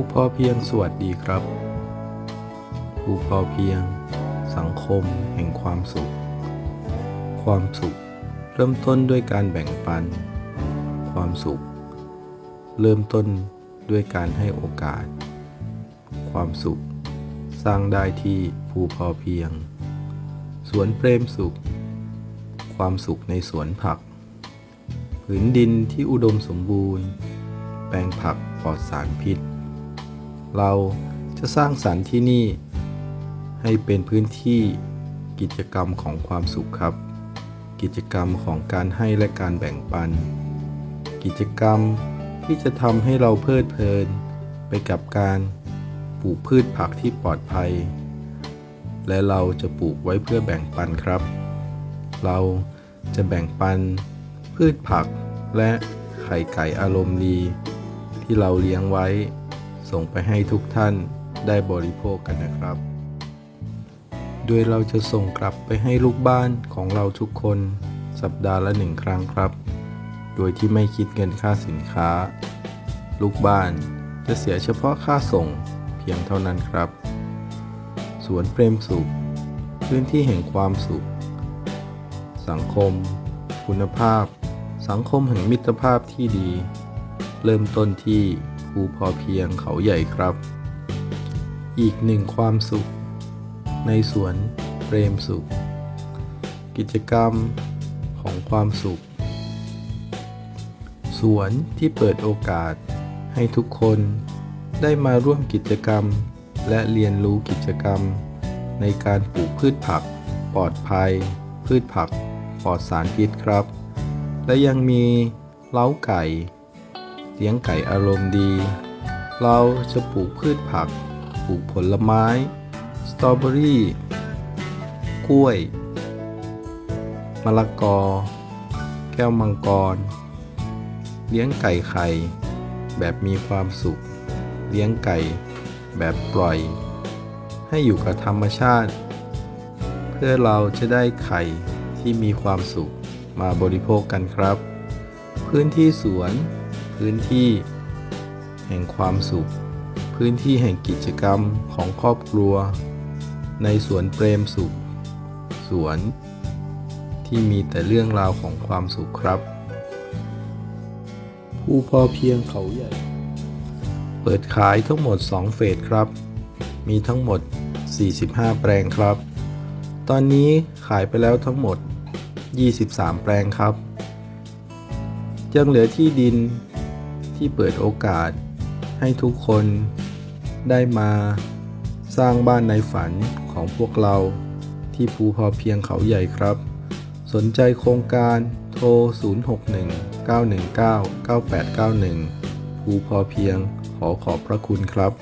ผู้พอเพียงสวัสดีครับผู้พอเพียง สังคมแห่งความสุข ความสุข เริ่มต้นด้วยการแบ่งปัน ความสุข เริ่มต้นด้วยการให้โอกาส ความสุข สร้างได้ที่ภูพอเพียง สวนเปรมสุข ความสุขในสวนผัก ผืนดินที่อุดมสมบูรณ์ แปลงผักปลอดสารพิษ เราจะสร้างสรรค์ที่นี่ ให้เป็นพื้นที่กิจกรรมของความสุขครับ กิจกรรมของการให้และการแบ่งปัน กิจกรรมที่จะทำให้เราเพลิดเพลิน ไปกับการปลูกพืชผักที่ปลอดภัย และเราจะปลูกไว้เพื่อแบ่งปันครับ เราจะแบ่งปัน พืชผักและไข่ไก่อารมณ์ดี ที่เราเลี้ยงไว้ ส่งไปให้ทุกท่านได้บริโภคกันนะครับ โดยเราจะส่งกลับไปให้ลูกบ้านของเราทุกคนสัปดาห์ละหนึ่งครั้งครับ โดยที่ไม่คิดเงินค่าสินค้า ลูกบ้านจะเสียเฉพาะค่าส่งเพียงเท่านั้นครับ สวนเปรมสุข พื้นที่แห่งความสุข สังคม คุณภาพ สังคมแห่งมิตรภาพที่ดี เริ่มต้นที่ ภูพอเพียงเขาใหญ่ครับ อีกหนึ่งความสุข ในสวนเปรมสุข กิจกรรมของความสุข สวนที่เปิดโอกาสให้ทุกคนได้มาร่วมกิจกรรม และเรียนรู้กิจกรรม ในการปลูกพืชผัก ปลอดภัย พืชผัก ปลอดสารพิษครับ และยังมีเล้าไก่ เลี้ยงไก่อารมณ์ดี เราจะปลูกพืชผัก ปลูกผลไม้ สตรอเบอรี่ กล้วย มะละกอ แก้วมังกร เลี้ยงไก่ไข่ แบบมีความสุข เลี้ยงไก่แบบปล่อย ให้อยู่กับธรรมชาติ เพื่อเราจะได้ไข่ที่มีความสุขมาบริโภคกันครับ พื้นที่สวน พื้นที่ แห่งความสุข พื้นที่แห่งกิจกรรมของครอบครัว ในสวนเปรมสุข สวน ที่มีแต่เรื่องราวของความสุขครับ ผู้พอเพียงเขาใหญ่ เปิดขายทั้งหมด 2 เฟสครับ มีทั้งหมด 45 แปลงครับ ตอนนี้ขายไปแล้วทั้งหมด 23 แปลงครับยังเหลือที่ดิน ที่เปิดโอกาส ให้ทุกคนได้มาสร้างบ้านในฝันของพวกเรา ที่ภูพอเพียงเขาใหญ่ครับ สนใจโครงการโทร 061 919 9891 ภูพอเพียงขอขอบพระคุณครับ